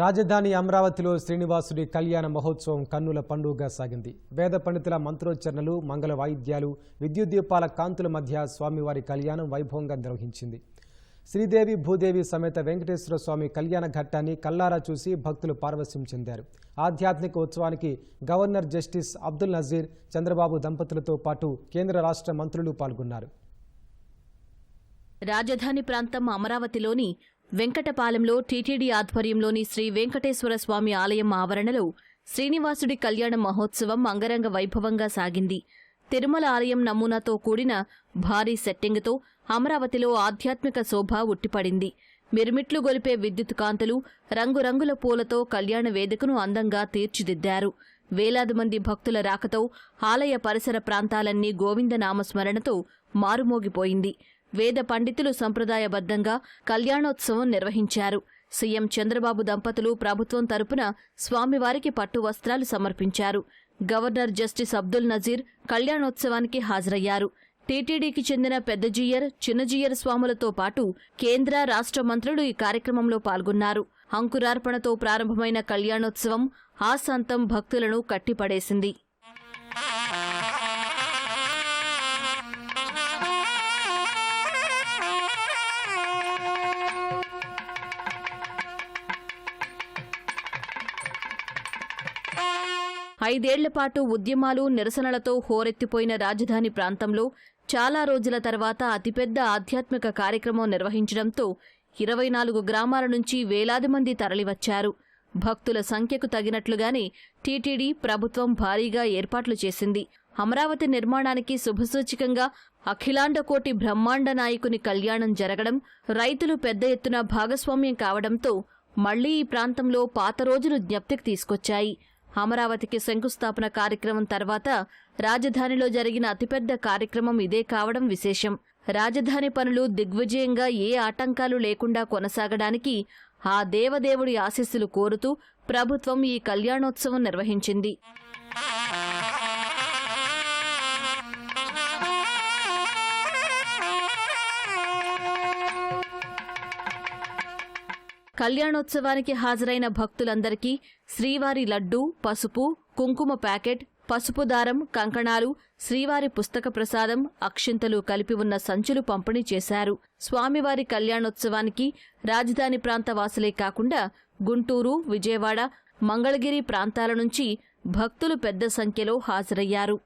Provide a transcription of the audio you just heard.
రాజధాని అమరావతిలో శ్రీనివాసుడి కళ్యాణ మహోత్సవం కన్నుల పండుగగా సాగింది. వేద పండితుల మంత్రోచ్చరణలు మంగళ వాయిద్యాలు విద్యుత్ దీపాల కాంతుల మధ్య స్వామివారి కళ్యాణం వైభవంగా నిర్వహించింది. శ్రీదేవి భూదేవి సమేత వెంకటేశ్వర స్వామి కళ్యాణ ఘట్టాన్ని కల్లారా చూసి భక్తులు పారవశ్యం చెందారు. ఆధ్యాత్మిక ఉత్సవానికి గవర్నర్ జస్టిస్ అబ్దుల్ నజీర్ చంద్రబాబు దంపతులతో పాటు కేంద్ర రాష్ట్ర మంత్రులు పాల్గొన్నారు. రాజధాని ప్రాంతం అమరావతిలోని వెంకటపాలెంలో టీటీడీ ఆధ్వర్యంలోని శ్రీ వెంకటేశ్వర స్వామి ఆలయం ఆవరణలో శ్రీనివాసుడి కళ్యాణ మహోత్సవం అంగరంగ వైభవంగా సాగింది. తిరుమల ఆలయం నమూనాతో కూడిన భారీ సెట్టింగ్తో అమరావతిలో ఆధ్యాత్మిక శోభ ఉట్టిపడింది. మిరుమిట్లు గొలిపే విద్యుత్ కాంతులు రంగురంగుల పూలతో కళ్యాణ వేదికను అందంగా తీర్చిదిద్దారు. వేలాది మంది భక్తుల రాకతో ఆలయ పరిసర ప్రాంతాలన్నీ గోవిందనామస్మరణతో మారుమోగిపోయింది. వేద పండితులు సంప్రదాయబద్ధంగా కళ్యాణోత్సవం నిర్వహించారు. సీఎం చంద్రబాబు దంపతులు ప్రభుత్వం తరపున స్వామివారికి పట్టు వస్త్రాలు సమర్పించారు. గవర్నర్ జస్టిస్ అబ్దుల్ నజీర్ కళ్యాణోత్సవానికి హాజరయ్యారు. టీటీడీకి చెందిన పెద్దజీయర్ చిన్నజీయర్ స్వాములతో పాటు కేంద్ర రాష్ట్ర మంత్రులు ఈ కార్యక్రమంలో పాల్గొన్నారు. అంకురార్పణతో ప్రారంభమైన కళ్యాణోత్సవం ఆశాంతం భక్తులను కట్టిపడేసింది. ఐదేళ్ళపాటు ఉద్యమాలు నిరసనలతో హోరెత్తిపోయిన రాజధాని ప్రాంతంలో చాలా రోజుల తర్వాత అతిపెద్ద ఆధ్యాత్మిక కార్యక్రమం నిర్వహించడంతో ఇరవై నాలుగు గ్రామాల నుంచి వేలాది మంది తరలివచ్చారు. భక్తుల సంఖ్యకు తగినట్లుగానే టీటీడీ ప్రభుత్వం భారీగా ఏర్పాట్లు చేసింది. అమరావతి నిర్మాణానికి శుభసూచికంగా అఖిలాండకోటి బ్రహ్మాండ నాయకుని కళ్యాణం జరగడం రైతులు పెద్ద ఎత్తున భాగస్వామ్యం కావడంతో మళ్ళీ ఈ ప్రాంతంలో పాత రోజులు జ్ఞప్తికి తీసుకొచ్చాయి. అమరావతికి శంకుస్థాపన కార్యక్రమం తర్వాత రాజధానిలో జరిగిన అతిపెద్ద కార్యక్రమం ఇదే కావడం విశేషం. రాజధాని పనులు దిగ్విజయంగా ఏ ఆటంకాలు లేకుండా కొనసాగడానికి ఆ దేవదేవుడి ఆశీస్సులు కోరుతూ ప్రభుత్వం ఈ కళ్యాణోత్సవం నిర్వహించింది. కళ్యాణోత్సవానికి హాజరైన భక్తులందరికీ శ్రీవారి లడ్డూ పసుపు కుంకుమ ప్యాకెట్ పసుపు దారం కంకణాలు శ్రీవారి పుస్తక ప్రసాదం అక్షింతలు కలిపి ఉన్న సంచులు పంపిణీ చేశారు. స్వామివారి కళ్యాణోత్సవానికి రాజధాని ప్రాంత వాసులే కాకుండా గుంటూరు విజయవాడ మంగళగిరి ప్రాంతాల నుంచి భక్తులు పెద్ద సంఖ్యలో హాజరయ్యారు.